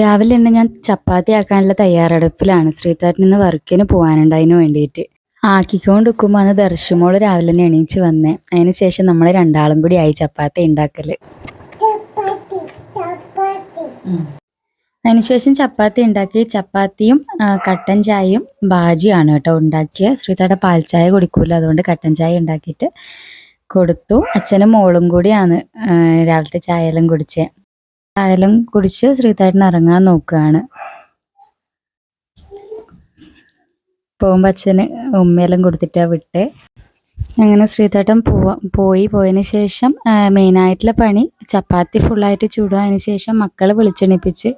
രാവിലെ തന്നെ ഞാൻ ചപ്പാത്തി ആക്കാനുള്ള തയ്യാറെടുപ്പിലാണ്. ശ്രീതാട്ടിൽ നിന്ന് വർക്കിന് പോകാനുണ്ട് അതിന് വേണ്ടിയിട്ട്. ആക്കിക്കൊണ്ട് നിൽക്കുമ്പോൾ അന്ന് ദർശമോൾ രാവിലെ തന്നെ എണീച്ച് വന്നേ. അതിന് ശേഷം നമ്മൾ രണ്ടാളും കൂടി ആയി ചപ്പാത്തി ഉണ്ടാക്കൽ. അതിനുശേഷം ചപ്പാത്തി. ഉണ്ടാക്കി ചപ്പാത്തിയും കട്ടൻ ചായയും ബാജിയാണ് കേട്ടോ ഉണ്ടാക്കിയ. ശ്രീതാട്ട പാൽ ചായ കുടിക്കൂല അതുകൊണ്ട് കട്ടൻ ചായ ഉണ്ടാക്കിയിട്ട് കൊടുത്തു. അച്ഛനും മോളും കൂടിയാണ് രാവിലത്തെ ചായ എല്ലാം കുടിച്ചത് ചായയെല്ലാം കുടിച്ച് ശ്രീതാട്ടൻ ഇറങ്ങാൻ നോക്കുകയാണ്. പോകുമ്പോൾ അച്ഛന് ഉമ്മയെല്ലാം കൊടുത്തിട്ടാണ് വിട്ടേ. അങ്ങനെ ശ്രീതേട്ടൻ പോവാ പോയി പോയതിന് ശേഷം മെയിനായിട്ടുള്ള പണി ചപ്പാത്തി ഫുള്ളായിട്ട് ചൂടുക അതിന് ശേഷം മക്കളെ വിളിച്ചെണിപ്പിച്ച്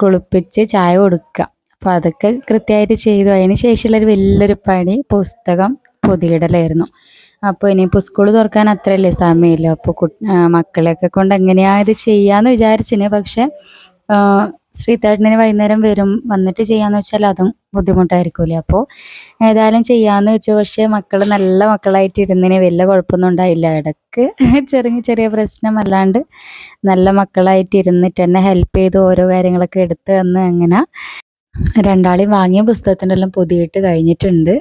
കുളിപ്പിച്ച് ചായ കൊടുക്കുക. അപ്പോൾ അതൊക്കെ കൃത്യമായിട്ട് ചെയ്തു. അതിന് ശേഷമുള്ളൊരു വലിയൊരു പണി പുസ്തകം പൊതിയിടലായിരുന്നു. അപ്പോൾ ഇനിയിപ്പോൾ സ്കൂൾ തുറക്കാൻ അത്രയല്ലേ സമയമില്ല. അപ്പോൾ മക്കളെയൊക്കെ കൊണ്ട് എങ്ങനെയാ ഇത് ചെയ്യാന്ന് വിചാരിച്ചിന്. പക്ഷെ ശ്രീതാട്ടിന് വൈകുന്നേരം വരും. വന്നിട്ട് ചെയ്യാന്ന് വെച്ചാൽ അതും ബുദ്ധിമുട്ടായിരിക്കൂലേ. അപ്പോൾ ഏതായാലും ചെയ്യാന്ന് വെച്ചു. പക്ഷേ മക്കൾ നല്ല മക്കളായിട്ട് ഇരുന്നതിന് വലിയ കുഴപ്പമൊന്നും ഉണ്ടായില്ല. ഇടയ്ക്ക് ചെറിയ ചെറിയ പ്രശ്നം അല്ലാണ്ട് നല്ല മക്കളായിട്ട് ഇരുന്നിട്ട് എന്നെ ഹെൽപ്പ് ചെയ്ത് ഓരോ കാര്യങ്ങളൊക്കെ എടുത്ത് തന്ന് അങ്ങനെ രണ്ടാളെയും വാങ്ങിയ പുസ്തകത്തിന്റെ എല്ലാം പൊതിയിട്ട് കഴിഞ്ഞിട്ടുണ്ട്.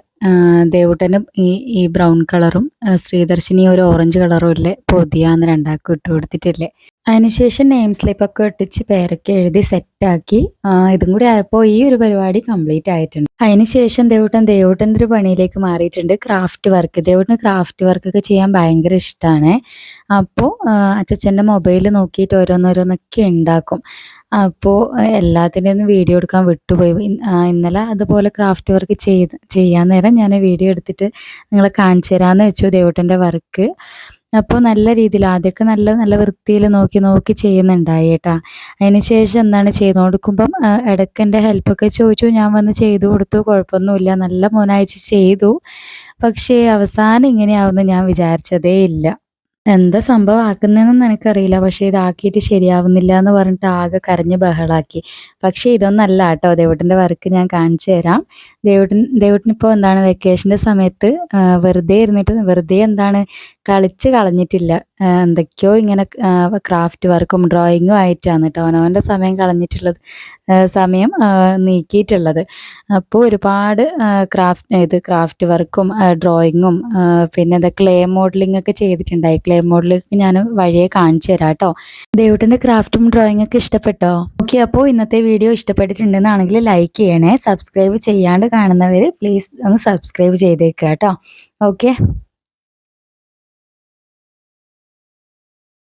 ദേവുട്ടന് ഈ ഈ ബ്രൗൺ കളറും ശ്രീദർശിനി ഒരു ഓറഞ്ച് കളറും ഇല്ലേ? പൊതിയാന്ന് രണ്ടാൾക്കും ഇട്ട് കൊടുത്തിട്ടില്ലേ? അതിനുശേഷം നെയിം സ്ലിപ്പൊക്കെ ഒട്ടിച്ച് പേരൊക്കെ എഴുതി സെറ്റാക്കി ഇതും കൂടി ആയപ്പോൾ ഈ ഒരു പരിപാടി കംപ്ലീറ്റ് ആയിട്ടുണ്ട്. അതിനുശേഷം ദേവൂട്ടൻ ദേവൂട്ടന്റെ ഒരു പണിയിലേക്ക് മാറിയിട്ടുണ്ട്. ക്രാഫ്റ്റ് വർക്ക് ദേവൂട്ടന് ക്രാഫ്റ്റ് വർക്കൊക്കെ ചെയ്യാൻ ഭയങ്കര ഇഷ്ടമാണ് അപ്പോൾ അച്ഛന്റെ മൊബൈൽ നോക്കിയിട്ട് ഓരോന്നോരോന്നൊക്കെ ഉണ്ടാക്കും. അപ്പോൾ എല്ലാത്തിന്റെ ഒന്നും വീഡിയോ എടുക്കാൻ വിട്ടുപോയി. ഇന്നലെ അതുപോലെ ക്രാഫ്റ്റ് വർക്ക് ചെയ്ത് ചെയ്യാൻ നേരം ഞാൻ വീഡിയോ എടുത്തിട്ട് നിങ്ങളെ കാണിച്ചു തരാമെന്ന് വെച്ചു ദേവൂട്ടന്റെ വർക്ക് അപ്പോൾ നല്ല രീതിയിൽ ആദ്യമൊക്കെ നല്ല നല്ല വൃത്തിയിൽ നോക്കി നോക്കി ചെയ്യുന്നുണ്ടായി കേട്ടാ. അതിന് ശേഷം എന്താണ് ചെയ്ത് കൊടുക്കുമ്പം ആ, ഇടയ്ക്ക് എന്റെ ഹെൽപ്പൊക്കെ ചോദിച്ചു ഞാൻ വന്ന് ചെയ്തു കൊടുത്തു കുഴപ്പമൊന്നുമില്ല. നല്ല മോനായിച്ച് ചെയ്തു. പക്ഷേ അവസാനം ഇങ്ങനെയാവുമെന്ന് ഞാൻ വിചാരിച്ചതേ ഇല്ല. എന്താ സംഭവം? ആക്കുന്നതെന്നൊന്നും എനിക്കറിയില്ല. പക്ഷേ ഇതാക്കിയിട്ട് ശരിയാവുന്നില്ല എന്ന് പറഞ്ഞിട്ട് ആകെ കരഞ്ഞ് ബഹളാക്കി. പക്ഷേ ഇതൊന്നല്ല കേട്ടോ. ദേവട്ടന്റെ വർക്ക് ഞാൻ കാണിച്ചു തരാം. ദേവട്ടൻ ദേവട്ടനിപ്പോൾ എന്താണ് വെക്കേഷന്റെ സമയത്ത് വെറുതെ ഇരുന്നിട്ട് വെറുതെ എന്താണ് കളിച്ച് കളഞ്ഞിട്ടില്ല. എന്തൊക്കെയോ ഇങ്ങനെ ക്രാഫ്റ്റ് വർക്കും ഡ്രോയിങ്ങും ആയിട്ടാണ് കേട്ടോ അവനവന്റെ സമയം കളഞ്ഞിട്ടുള്ളത് സമയം നീക്കിയിട്ടുള്ളത്. അപ്പോൾ ഒരുപാട് ക്രാഫ്റ്റ് ഇത് ക്രാഫ്റ്റ് വർക്കും ഡ്രോയിങ്ങും പിന്നെ എന്താ ക്ലേ മോഡലിംഗ് ഒക്കെ ചെയ്തിട്ടുണ്ടായി. ക്ലേ മോഡലിംഗ് ഞാൻ വഴിയെ കാണിച്ചു തരാം കേട്ടോ ദേവട്ടന്റെ ക്രാഫ്റ്റും ഡ്രോയിങ് ഒക്കെ ഇഷ്ടപ്പെട്ടോ? ഓക്കെ അപ്പോൾ ഇന്നത്തെ വീഡിയോ ഇഷ്ടപ്പെട്ടിട്ടുണ്ടെന്നാണെങ്കിൽ ലൈക്ക് ചെയ്യണേ. സബ്സ്ക്രൈബ് ചെയ്യാണ്ട് കാണുന്നവർ പ്ലീസ് ഒന്ന് സബ്സ്ക്രൈബ് ചെയ്തേക്കുക കേട്ടോ ഓക്കെ?